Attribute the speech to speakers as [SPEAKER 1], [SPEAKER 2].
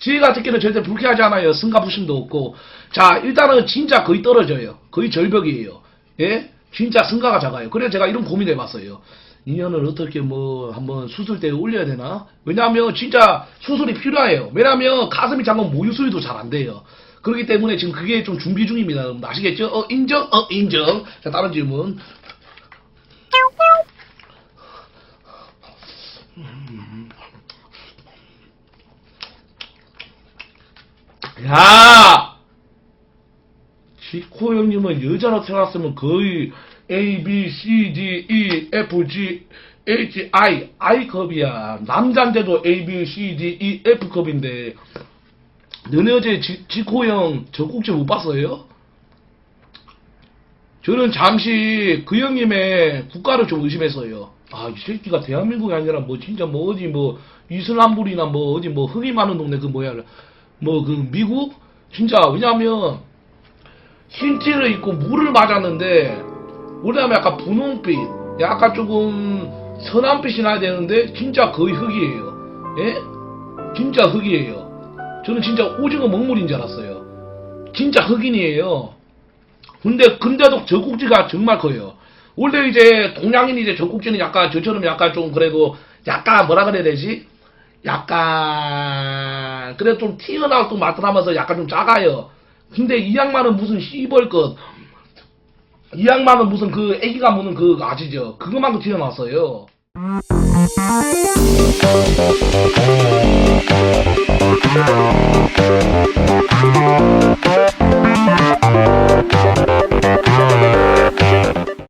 [SPEAKER 1] 지가 듣기는 절대 불쾌하지 않아요. 승가 부심도 없고. 자, 일단은 진짜 거의 떨어져요. 거의 절벽이에요. 예? 진짜 승가가 작아요. 그래서 제가 이런 고민을 해봤어요. 인연을 어떻게 뭐 한번 수술대에 올려야 되나? 왜냐하면 진짜 수술이 필요해요. 왜냐하면 가슴이 작으면 모유 수유도 잘 안 돼요. 그렇기 때문에 지금 그게 좀 준비 중입니다. 아시겠죠? 어, 인정? 어, 인정. 자, 다른 질문. 야! 지코 형님은 여자로 태어났으면 거의 A, B, C, D, E, F, G, H, I, I컵이야. 남잔데도 A, B, C, D, E, F컵인데, 너네 어제 지, 지코 형 적국지 못 봤어요? 저는 잠시 그 형님의 국가를 좀 의심했어요. 아, 이 새끼가 대한민국이 아니라 뭐 진짜 뭐 어디 뭐 이슬람불이나 뭐 어디 뭐 흑이 많은 동네 그 뭐야 뭐 그 미국 진짜 왜냐면 흰티를 입고 물을 맞았는데 원래는 약간 분홍빛 약간 조금 선한빛이 나야 되는데 진짜 거의 흑이에요. 예? 진짜 흑이에요. 저는 진짜 오징어 먹물인 줄 알았어요. 진짜 흑인이에요. 근데 근데도 젖꼭지가 정말 커요. 원래 이제 동양인 이제 젖꼭지는 약간 저처럼 약간 좀 그래도 약간 뭐라 그래야 되지? 약간 그래 좀 튀어나올 또 나타나면서 약간 좀 작아요. 근데 이 양반은 무슨 씨벌 것. 이 양반은 무슨 그 애기가 무는 그 아시죠? 그거만큼 튀어나왔어요.